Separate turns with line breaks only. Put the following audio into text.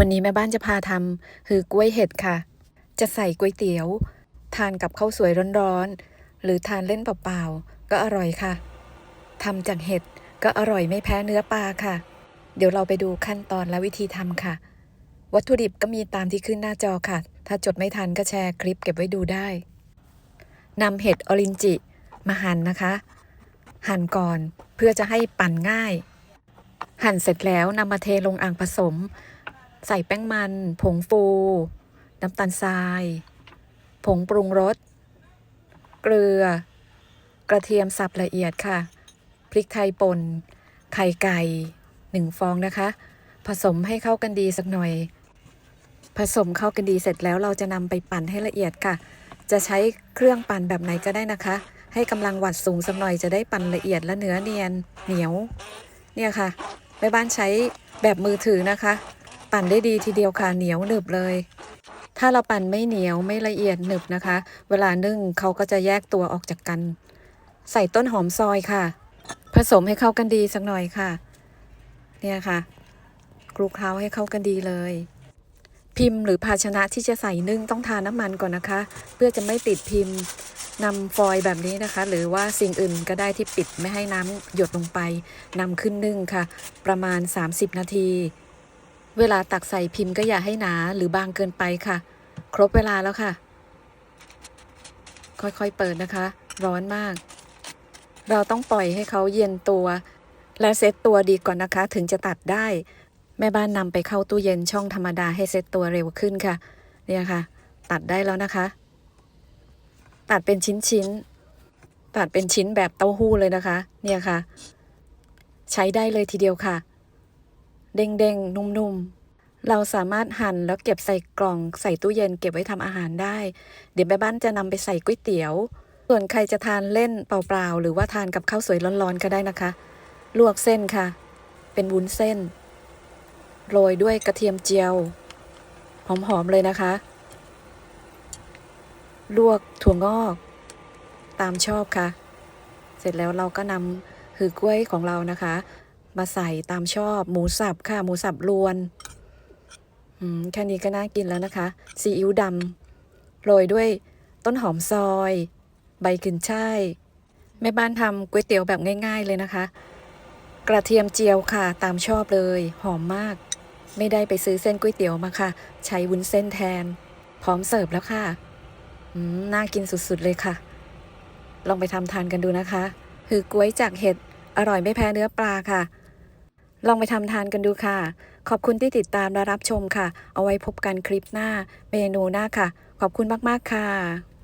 วันนี้แม่บ้านจะพาทำคือกล้วยเห็ดค่ะ จะใส่ก๋วยเตี๋ยว ทานกับข้าวสวยร้อนๆ หรือทานเล่นเปล่าๆ ก็อร่อยค่ะทำจากเห็ดก็อร่อยไม่แพ้เนื้อปลาค่ะ เดี๋ยวเราไปดูขั้นตอนและวิธีทำค่ะ วัตถุดิบก็มีตามที่ขึ้นหน้าจอค่ะ ถ้าจดไม่ทันก็แชร์คลิปเก็บไว้ดูได้นำเห็ดออรินจิมาหั่นนะคะ หั่นก่อนเพื่อจะให้ปั่นง่าย หั่นเสร็จแล้วนำมาเทลงอ่างผสม ใส่แป้งมัน ผงฟู น้ำตาลทราย ผงปรุงรส เกลือ กระเทียมสับละเอียดค่ะ พริกไทยป่น ไข่ไก่หนึ่งฟองนะคะ ผสมให้เข้ากันดีสักหน่อย ผสมเข้ากันดีเสร็จแล้วเราจะนำไปปั่นให้ละเอียดค่ะ จะใช้เครื่องปั่นแบบไหนก็ได้นะคะ ให้กำลังวัดสูงสักหน่อยจะได้ปั่นละเอียดและเนื้อเนียนเหนียว เนี่ยค่ะแม่บ้านใช้แบบมือถือนะคะ ปั่นได้ดีทีเดียวค่ะเหนียวหนึบเลย ถ้าเราปั่นไม่เหนียวไม่ละเอียดหนึบนะคะ เวลานึ่งเขาก็จะแยกตัวออกจากกัน ใส่ต้นหอมซอยค่ะ ผสมให้เข้ากันดีสักหน่อยค่ะ เนี่ยค่ะคลุกเคล้าให้เข้ากันดีเลย พิมพ์หรือภาชนะที่จะใส่นึ่งต้องทาน้ำมันก่อนนะคะ เพื่อจะไม่ติดพิมพ์นำฟอยล์แบบนี้นะคะ หรือว่าสิ่งอื่นก็ได้ที่ปิดไม่ให้น้ำหยดลงไปนำขึ้นนึ่งค่ะ ประมาณ 30 นาที เวลาตักใส่พิมพ์ก็อย่าให้หนาหรือบางเกินไปค่ะ ครบเวลาแล้วค่ะ ค่อยๆเปิดนะคะ ร้อนมาก เราต้องปล่อยให้เขาเย็นตัว และเซตตัวดีก่อนนะคะ ถึงจะตัดได้ แม่บ้านนำไปเข้าตู้เย็นช่องธรรมดาให้เซตตัวเร็วขึ้นค่ะ เนี่ยค่ะ ตัดได้แล้วนะคะ ตัดเป็นชิ้นๆตัดเป็นชิ้นแบบเต้าหู้เลยนะคะ เนี่ยค่ะ ใช้ได้เลยทีเดียวค่ะ เด้งๆ นุ่มๆ เราสามารถหั่นแล้วเก็บใส่กล่องใส่ตู้เย็นเก็บไว้ทำอาหารได้ เดี๋ยวแม่บ้านจะนำไปใส่ก๋วยเตี๋ยว ส่วนใครจะทานเล่นเปล่าๆ หรือว่าทานกับข้าวสวยร้อนๆ ก็ได้นะคะ ลวกเส้นค่ะ เป็นวุ้นเส้น โรยด้วยกระเทียมเจียว หอมๆ เลยนะคะ ลวกถั่วงอก ตามชอบค่ะ เสร็จแล้วเราก็นำหือกล้วยของเรานะคะ มาใส่ตามชอบ หมูสับค่ะ หมูสับรวนแค่นี้ก็น่ากินแล้วนะคะ ซีอิ๊วดำโรยด้วยต้นหอมซอย ใบขึ้นช่ายแม่บ้านทำก๋วยเตี๋ยวแบบง่าย ๆเลยนะคะ กระเทียมเจียวค่ะ ตามชอบเลย หอมมาก ไม่ได้ไปซื้อเส้นก๋วยเตี๋ยวมาค่ะ ใช้วุ้นเส้นแทน พร้อมเสิร์ฟแล้วค่ะน่ากินสุดๆเลยค่ะ ลองไปทำทานกันดูนะคะ คือกล้วยจากเห็ดอร่อยไม่แพ้เนื้อปลาค่ะ ลองไปทำทานกันดูค่ะ ขอบคุณที่ติดตามและรับชมค่ะ เอาไว้พบกันคลิปหน้าเมนูหน้าค่ะ ขอบคุณมาก ๆ ค่ะ